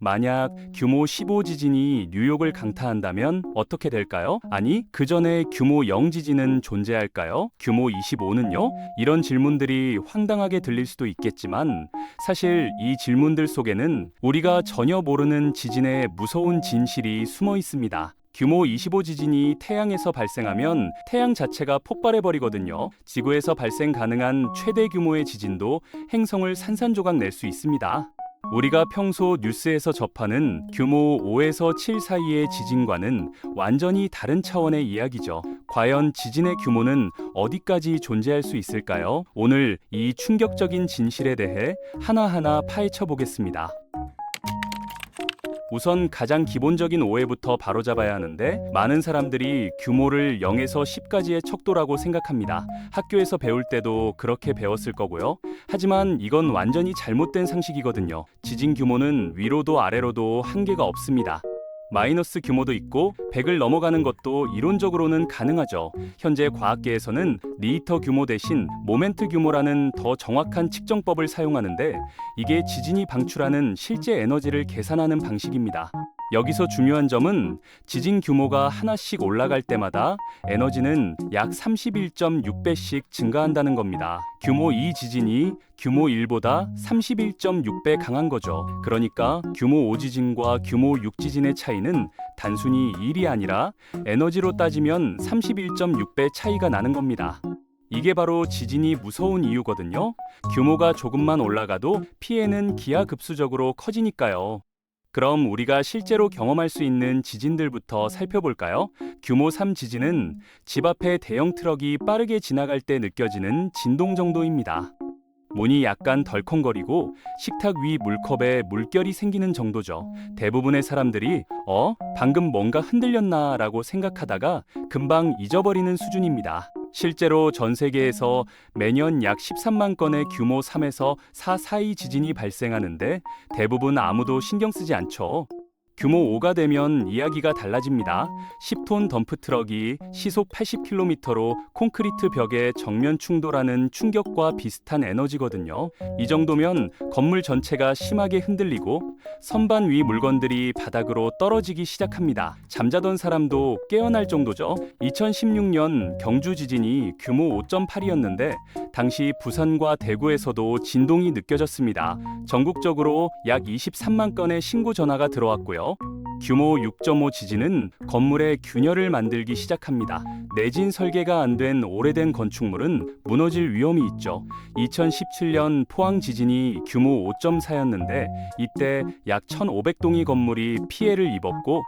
만약 규모 15 지진이 뉴욕을 강타한다면 어떻게 될까요? 아니, 그 전에 규모 0 지진은 존재할까요? 규모 25는요? 이런 질문들이 황당하게 들릴 수도 있겠지만 사실 이 질문들 속에는 우리가 전혀 모르는 지진의 무서운 진실이 숨어 있습니다. 규모 25 지진이 태양에서 발생하면 태양 자체가 폭발해 버리거든요. 지구에서 발생 가능한 최대 규모의 지진도 행성을 산산조각 낼 수 있습니다. 우리가 평소 뉴스에서 접하는 규모 5에서 7 사이의 지진과는 완전히 다른 차원의 이야기죠. 과연 지진의 규모는 어디까지 존재할 수 있을까요? 오늘 이 충격적인 진실에 대해 하나하나 파헤쳐 보겠습니다. 우선 가장 기본적인 오해부터 바로잡아야 하는데 많은 사람들이 규모를 0에서 10까지의 척도라고 생각합니다. 학교에서 배울 때도 그렇게 배웠을 거고요. 하지만 이건 완전히 잘못된 상식이거든요. 지진 규모는 위로도 아래로도 한계가 없습니다. 마이너스 규모도 있고 100을 넘어가는 것도 이론적으로는 가능하죠. 현재 과학계에서는 리히터 규모 대신 모멘트 규모라는 더 정확한 측정법을 사용하는데 이게 지진이 방출하는 실제 에너지를 계산하는 방식입니다. 여기서 중요한 점은 지진 규모가 하나씩 올라갈 때마다 에너지는 약 31.6배씩 증가한다는 겁니다. 규모 2 지진이 규모 1보다 31.6배 강한 거죠. 그러니까 규모 5 지진과 규모 6 지진의 차이는 단순히 1이 아니라 에너지로 따지면 31.6배 차이가 나는 겁니다. 이게 바로 지진이 무서운 이유거든요. 규모가 조금만 올라가도 피해는 기하급수적으로 커지니까요. 그럼 우리가 실제로 경험할 수 있는 지진들부터 살펴볼까요? 규모 3 지진은 집 앞에 대형 트럭이 빠르게 지나갈 때 느껴지는 진동 정도입니다. 문이 약간 덜컹거리고 식탁 위 물컵에 물결이 생기는 정도죠. 대부분의 사람들이 어? 방금 뭔가 흔들렸나 라고 생각하다가 금방 잊어버리는 수준입니다. 실제로 전 세계에서 매년 약 13만 건의 규모 3에서 4 사이 지진이 발생하는데 대부분 아무도 신경 쓰지 않죠. 규모 5가 되면 이야기가 달라집니다. 10톤 덤프 트럭이 시속 80km로 콘크리트 벽에 정면 충돌하는 충격과 비슷한 에너지거든요. 이 정도면 건물 전체가 심하게 흔들리고 선반 위 물건들이 바닥으로 떨어지기 시작합니다. 잠자던 사람도 깨어날 정도죠. 2016년 경주 지진이 규모 5.8이었는데 당시 부산과 대구에서도 진동이 느껴졌습니다. 전국적으로 약 23만 건의 신고 전화가 들어왔고요. now. 규모 6.5 지진은 건물의 균열을 만들기 시작합니다. 내진 설계가 안 된 오래된 건축물은 무너질 위험이 있죠. 2017년 포항 지진이 규모 5.4였는데 이때 약 1,500동의 건물이 피해를 입었고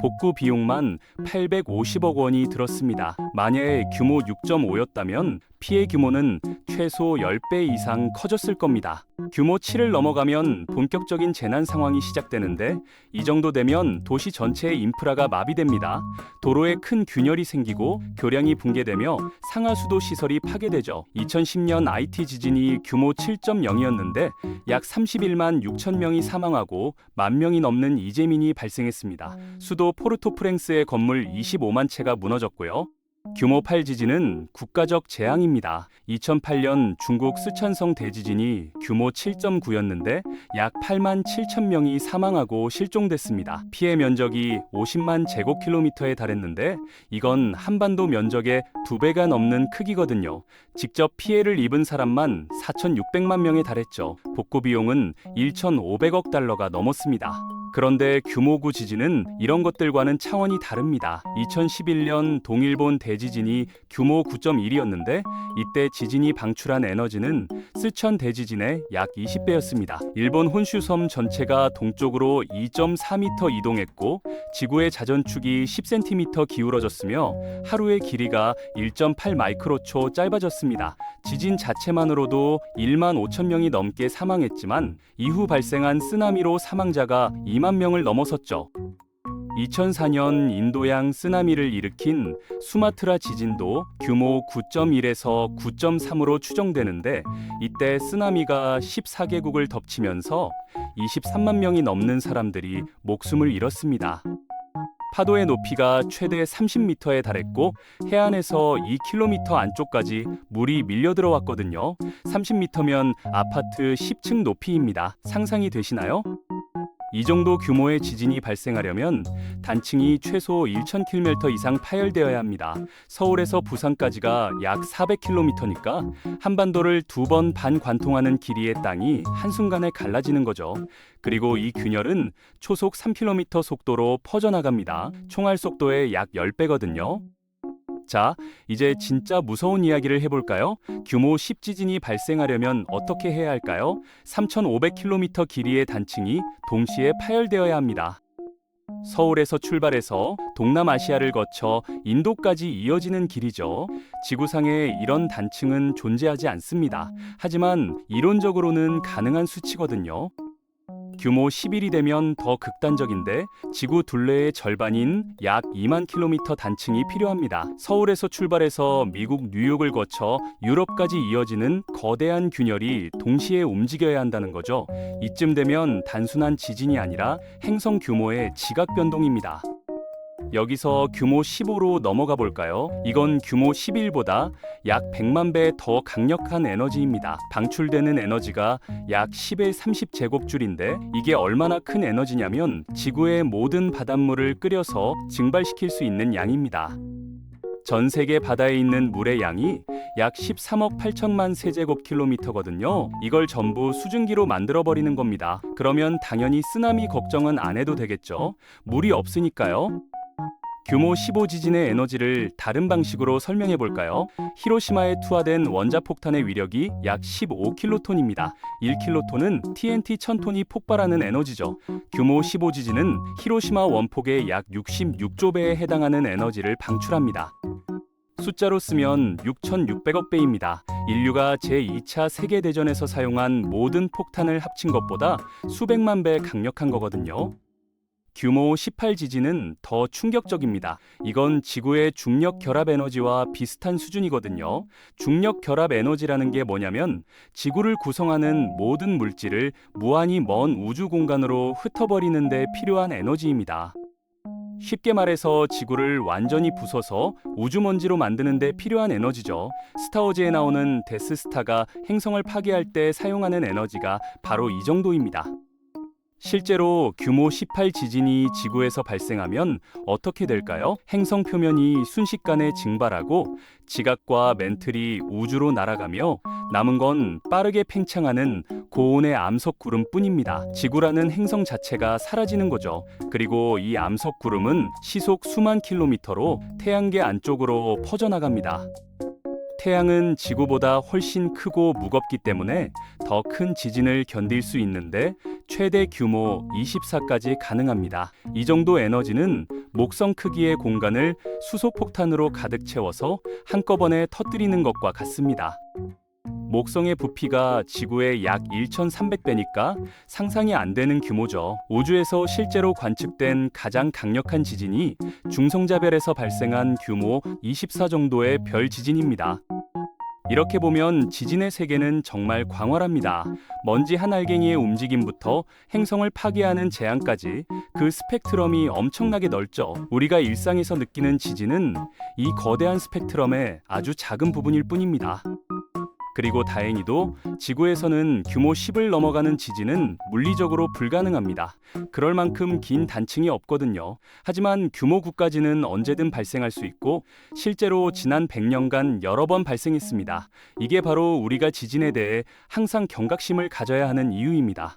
복구 비용만 850억 원이 들었습니다. 만약에 규모 6.5였다면 피해 규모는 최소 10배 이상 커졌을 겁니다. 규모 7을 넘어가면 본격적인 재난 상황이 시작되는데 이 정도 되면 도시 전체의 인프라가 마비됩니다. 도로에 큰 균열이 생기고 교량이 붕괴되며 상하수도 시설이 파괴되죠. 2010년 IT 지진이 규모 7.0이었는데 약 31만 6천 명이 사망하고 만 명이 넘는 이재민이 발생했습니다. 수도 포르토프랭스의 건물 25만 채가 무너졌고요. 규모 8 지진은 국가적 재앙입니다. 2008년 중국 쓰촨성 대지진이 규모 7.9였는데 약 8만 7천 명이 사망하고 실종됐습니다. 피해 면적이 50만 제곱킬로미터에 달했는데 이건 한반도 면적의 두 배가 넘는 크기거든요. 직접 피해를 입은 사람만 4,600만 명에 달했죠. 복구 비용은 1,500억 달러가 넘었습니다. 그런데 규모 9 지진은 이런 것들과는 차원이 다릅니다. 2011년 동일본 대지진이 규모 9.1이었는데 이때 지진이 방출한 에너지는 스천 대지진의 약 20배였습니다. 일본 혼슈섬 전체가 동쪽으로 2.4m 이동했고 지구의 자전축이 10cm 기울어졌으며 하루의 길이가 1.8 마이크로초 짧아졌습니다. 지진 자체만으로도 1만 5천 명이 넘게 사망했지만 이후 발생한 쓰나미로 사망자가 2만 명을 넘어섰죠. 2004년 인도양 쓰나미를 일으킨 수마트라 지진도 규모 9.1에서 9.3으로 추정되는데 이때 쓰나미가 14개국을 덮치면서 23만 명이 넘는 사람들이 목숨을 잃었습니다. 파도의 높이가 최대 30m에 달했고 해안에서 2km 안쪽까지 물이 밀려 들어왔거든요. 30m면 아파트 10층 높이입니다. 상상이 되시나요? 이 정도 규모의 지진이 발생하려면 단층이 최소 1,000km 이상 파열되어야 합니다. 서울에서 부산까지가 약 400km니까 한반도를 두 번 반 관통하는 길이의 땅이 한순간에 갈라지는 거죠. 그리고 이 균열은 초속 3km 속도로 퍼져나갑니다. 총알 속도의 약 10배거든요. 자, 이제 진짜 무서운 이야기를 해볼까요? 규모 10 지진이 발생하려면 어떻게 해야 할까요? 3,500km 길이의 단층이 동시에 파열되어야 합니다. 서울에서 출발해서 동남아시아를 거쳐 인도까지 이어지는 길이죠. 지구상에 이런 단층은 존재하지 않습니다. 하지만 이론적으로는 가능한 수치거든요. 규모 10일이 되면 더 극단적인데 지구 둘레의 절반인 약 2만 킬로미터 단층이 필요합니다. 서울에서 출발해서 미국 뉴욕을 거쳐 유럽까지 이어지는 거대한 균열이 동시에 움직여야 한다는 거죠. 이쯤 되면 단순한 지진이 아니라 행성 규모의 지각 변동입니다. 여기서 규모 15로 넘어가 볼까요? 이건 규모 11보다 약 100만 배 더 강력한 에너지입니다. 방출되는 에너지가 약 10의 30제곱줄인데 이게 얼마나 큰 에너지냐면 지구의 모든 바닷물을 끓여서 증발시킬 수 있는 양입니다. 전 세계 바다에 있는 물의 양이 약 13억 8천만 세제곱킬로미터거든요. 이걸 전부 수증기로 만들어 버리는 겁니다. 그러면 당연히 쓰나미 걱정은 안 해도 되겠죠. 물이 없으니까요. 규모 15 지진의 에너지를 다른 방식으로 설명해 볼까요? 히로시마에 투하된 원자폭탄의 위력이 약 15킬로톤입니다. 1킬로톤은 TNT 1000톤이 폭발하는 에너지죠. 규모 15 지진은 히로시마 원폭의 약 66조 배에 해당하는 에너지를 방출합니다. 숫자로 쓰면 6,600억 배입니다. 인류가 제2차 세계대전에서 사용한 모든 폭탄을 합친 것보다 수백만 배 강력한 거거든요. 규모 18 지진은 더 충격적입니다. 이건 지구의 중력 결합 에너지와 비슷한 수준이거든요. 중력 결합 에너지라는 게 뭐냐면 지구를 구성하는 모든 물질을 무한히 먼 우주 공간으로 흩어버리는 데 필요한 에너지입니다. 쉽게 말해서 지구를 완전히 부숴서 우주먼지로 만드는 데 필요한 에너지죠. 스타워즈에 나오는 데스스타가 행성을 파괴할 때 사용하는 에너지가 바로 이 정도입니다. 실제로 규모 18 지진이 지구에서 발생하면 어떻게 될까요? 행성 표면이 순식간에 증발하고 지각과 멘틀이 우주로 날아가며 남은 건 빠르게 팽창하는 고온의 암석 구름뿐입니다. 지구라는 행성 자체가 사라지는 거죠. 그리고 이 암석 구름은 시속 수만 킬로미터로 태양계 안쪽으로 퍼져나갑니다. 태양은 지구보다 훨씬 크고 무겁기 때문에 더 큰 지진을 견딜 수 있는데 최대 규모 24까지 가능합니다. 이 정도 에너지는 목성 크기의 공간을 수소폭탄으로 가득 채워서 한꺼번에 터뜨리는 것과 같습니다. 목성의 부피가 지구의 약 1,300배니까 상상이 안 되는 규모죠. 우주에서 실제로 관측된 가장 강력한 지진이 중성자별에서 발생한 규모 24 정도의 별 지진입니다. 이렇게 보면 지진의 세계는 정말 광활합니다. 먼지 한 알갱이의 움직임부터 행성을 파괴하는 재앙까지 그 스펙트럼이 엄청나게 넓죠. 우리가 일상에서 느끼는 지진은 이 거대한 스펙트럼의 아주 작은 부분일 뿐입니다. 그리고 다행히도 지구에서는 규모 10을 넘어가는 지진은 물리적으로 불가능합니다. 그럴 만큼 긴 단층이 없거든요. 하지만 규모 9까지는 언제든 발생할 수 있고 실제로 지난 100년간 여러 번 발생했습니다. 이게 바로 우리가 지진에 대해 항상 경각심을 가져야 하는 이유입니다.